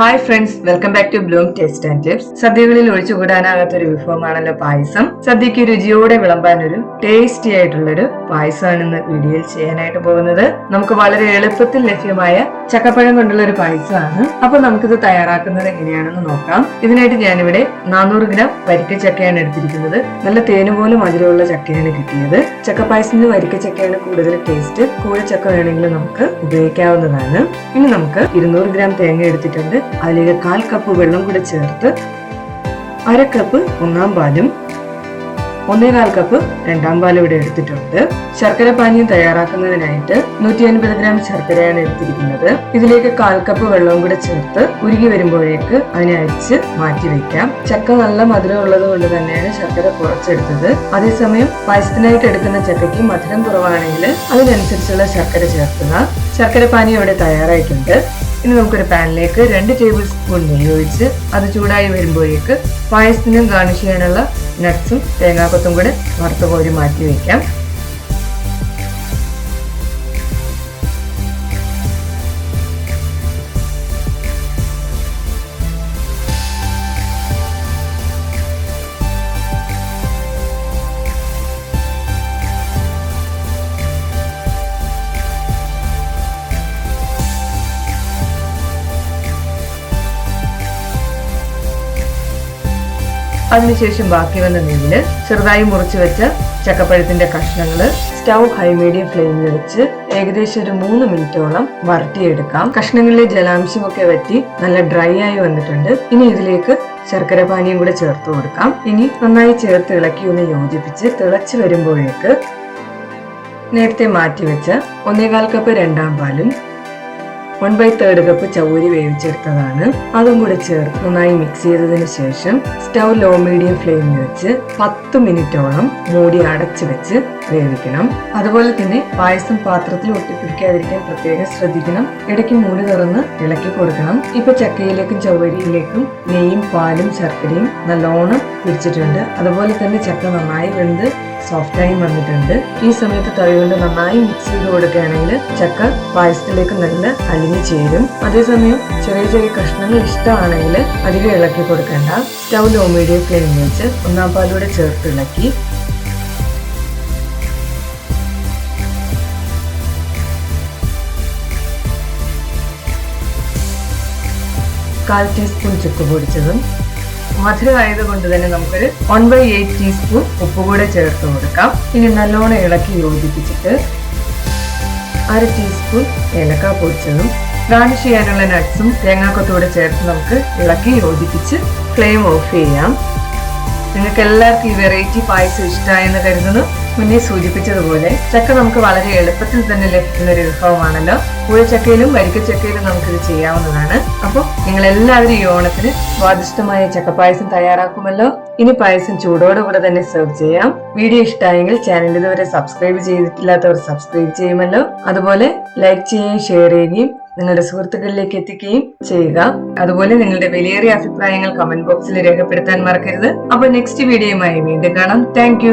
Hi friends welcome back to bloom taste and tips സദ്യകളിൽ ഒഴിച്ചുകൂടാനാകാത്ത ഒരു വിഭവമാണല്ലോ പായസം. സദ്യക്ക് രുചിയോടെ വിളമ്പാൻ ഒരു ടേസ്റ്റി ആയിട്ടുള്ളൊരു പായസമാണ് ഇന്ന് വീഡിയോയിൽ ചെയ്യാനായിട്ട് പോകുന്നത്. നമുക്ക് വളരെ എളുപ്പത്തിൽ ലഭ്യമായ ചക്കപ്പഴം കൊണ്ടുള്ള ഒരു പായസമാണ്. അപ്പൊ നമുക്കിത് തയ്യാറാക്കുന്നത് എങ്ങനെയാണെന്ന് നോക്കാം. ഇതിനായിട്ട് ഞാനിവിടെ നാനൂറ് ഗ്രാം വരിക്ക ചക്കയാണ് എടുത്തിരിക്കുന്നത്. നല്ല തേന് പോലെ മധുരമുള്ള ചക്കയാണ് കിട്ടിയത്. ചക്കപ്പായസത്തിന് വരിക്ക ചക്കയാണ് കൂടുതൽ ടേസ്റ്റ് ചക്ക വേണമെങ്കിൽ നമുക്ക് ഉപയോഗിക്കാവുന്നതാണ്. ഇനി നമുക്ക് ഇരുന്നൂറ് ഗ്രാം തേങ്ങ എടുത്തിട്ടുണ്ട്. അതിലേക്ക് കാൽ കപ്പ് വെള്ളം കൂടെ ചേർത്ത് അര കപ്പ് ഒന്നാം പാലും ഒന്നേകാൽ കപ്പ് രണ്ടാം പാലും ഇവിടെ എടുത്തിട്ടുണ്ട്. ശർക്കര പാനീയം തയ്യാറാക്കുന്നതിനായിട്ട് നൂറ്റി അൻപത് ഗ്രാം ശർക്കരയാണ് എടുത്തിരിക്കുന്നത്. ഇതിലേക്ക് കാൽ കപ്പ് വെള്ളവും കൂടെ ചേർത്ത് ഉരുകി വരുമ്പോഴേക്ക് അതിനെ അരിച്ച് മാറ്റി വെക്കാം. ചക്ക നല്ല മധുരം ഉള്ളത് കൊണ്ട് തന്നെയാണ് ശർക്കര കുറച്ചെടുത്തത്. അതേസമയം പായസത്തിനായിട്ട് എടുക്കുന്ന ചക്കയ്ക്ക് മധുരം കുറവാണെങ്കിൽ അതിനനുസരിച്ചുള്ള ശർക്കര ചേർക്കുക. ശർക്കര പാനീയം ഇവിടെ തയ്യാറായിട്ടുണ്ട്. ഇനി നമുക്കൊരു പാനിലേക്ക് രണ്ട് ടേബിൾ സ്പൂൺ നെയ്യ് ഒഴിച്ച് അത് ചൂടായി വരുമ്പോഴേക്ക് പായസത്തിനും ഗാർണിഷ് ചെയ്യാനുള്ള നട്ട്സും തേങ്ങാക്കൊത്തും കൂടെ വറുത്ത് കോരി മാറ്റി വയ്ക്കാം അതിനുശേഷം ബാക്കി വന്ന നെയ്യിൽ ചെറുതായി മുറിച്ച് വെച്ച ചക്കപ്പഴത്തിന്റെ കഷ്ണങ്ങൾ സ്റ്റൗ ഹൈ മീഡിയം ഫ്ലെയിമിൽ വെച്ച് ഏകദേശം ഒരു മൂന്ന് മിനിറ്റോളം വരട്ടിയെടുക്കാം. കഷ്ണങ്ങളിലെ ജലാംശമൊക്കെ വറ്റി നല്ല ഡ്രൈ ആയി വന്നിട്ടുണ്ട്. ഇനി ഇതിലേക്ക് ശർക്കര പാനിയും കൂടെ ചേർത്ത് കൊടുക്കാം. ഇനി നന്നായി ചേർത്ത് ഇളക്കി ഒന്ന് യോജിപ്പിച്ച് തിളച്ചു വരുമ്പോഴേക്ക് നേരത്തെ മാറ്റി വെച്ച ഒന്നേകാൽ കപ്പ് രണ്ടാം പാലും വൺ ബൈ തേർഡ് കപ്പ് ചൗരി വേവിച്ചെടുത്തതാണ്. അതും കൂടെ ചേർത്ത് നന്നായി മിക്സ് ചെയ്തതിന് ശേഷം സ്റ്റൗ ലോ മീഡിയം ഫ്ലെയിമിൽ വെച്ച് പത്ത് മിനിറ്റോളം മൂടി അടച്ചു വെച്ച് വേവിക്കണം അതുപോലെ തന്നെ പായസം പാത്രത്തിൽ ഒട്ടിപ്പിടിക്കാതിരിക്കാൻ പ്രത്യേകം ശ്രദ്ധിക്കണം. ഇടയ്ക്ക് മൂടി തുറന്ന് ഇളക്കി കൊടുക്കണം. ഇപ്പൊ ചക്കയിലേക്കും ചവരിയിലേക്കും നെയ്യും പാലും ശർക്കരയും നല്ലോണം പിടിച്ചിട്ടുണ്ട്. അതുപോലെ തന്നെ ചക്ക നന്നായി വെന്ത് സോഫ്റ്റായി വന്നിട്ടുണ്ട്. ഈ സമയത്ത് തവി നന്നായി മിക്സ് ചെയ്ത് കൊടുക്കുകയാണെങ്കിൽ ചക്ക പായസത്തിലേക്ക് നല്ല അലിഞ്ഞു ചേരും. അതേസമയം ചെറിയ ചെറിയ കഷ്ണങ്ങൾ ഇഷ്ടമാണെങ്കിൽ അധികം ഇളക്കി കൊടുക്കേണ്ട. സ്റ്റൗ ലോ മീഡിയം ഫ്ലെയിമിൽ വെച്ച് ഒന്നാം പാലൂടെ ചേർത്ത് ഇളക്കി കാൽ ടീസ്പൂൺ ചുക്ക് പൊടിച്ചതും മധുരമായത് കൊണ്ട് തന്നെ നമുക്കൊരു വൺ ബൈ എയ്റ്റ് ടീസ്പൂൺ ഉപ്പ് കൂടെ ചേർത്ത് കൊടുക്കാം. ഇനി നല്ലോണം ഇളക്കി യോജിപ്പിച്ചിട്ട് അര ടീസ്പൂൺ ഏലക്ക പൊടിച്ചതും ഗാർണിഷ് ചെയ്യാനുള്ള നട്ട്സും തേങ്ങാക്കൊത്തൂടെ ചേർത്ത് നമുക്ക് ഇളക്കി യോജിപ്പിച്ച് ഫ്ലെയിം ഓഫ് ചെയ്യാം. നിങ്ങൾക്ക് എല്ലാവർക്കും ഈ വെറൈറ്റി പായസം ഇഷ്ടമായെന്ന് കരുതുന്നു. മുന്നേ സൂചിപ്പിച്ചതുപോലെ ചക്ക നമുക്ക് വളരെ എളുപ്പത്തിൽ തന്നെ ലഭിക്കുന്ന ഒരു വിഭവമാണല്ലോ. പൂഴച്ചക്കയിലും വരിക്കച്ചക്കയിലും നമുക്കിത് ചെയ്യാവുന്നതാണ്. അപ്പോൾ നിങ്ങൾ എല്ലാവരും ഈ ഓണത്തിന് സ്വാദിഷ്ടമായ ചക്കപ്പായസം തയ്യാറാക്കുമല്ലോ. ഇനി പായസം ചൂടോടുകൂടെ തന്നെ സെർവ് ചെയ്യാം. വീഡിയോ ഇഷ്ടമായെങ്കിൽ ചാനൽ ഇതുവരെ സബ്സ്ക്രൈബ് ചെയ്തിട്ടില്ലാത്തവർ സബ്സ്ക്രൈബ് ചെയ്യുമല്ലോ. അതുപോലെ ലൈക്ക് ചെയ്യുകയും ഷെയർ ചെയ്യുകയും നിങ്ങളുടെ സുഹൃത്തുക്കളിലേക്ക് എത്തിക്കുകയും ചെയ്യുക. അതുപോലെ നിങ്ങളുടെ വിലയേറിയ അഭിപ്രായങ്ങൾ കമന്റ് ബോക്സിൽ രേഖപ്പെടുത്താൻ മറക്കരുത്. അപ്പോൾ നെക്സ്റ്റ് വീഡിയോയുമായി വീണ്ടും കാണാം. താങ്ക്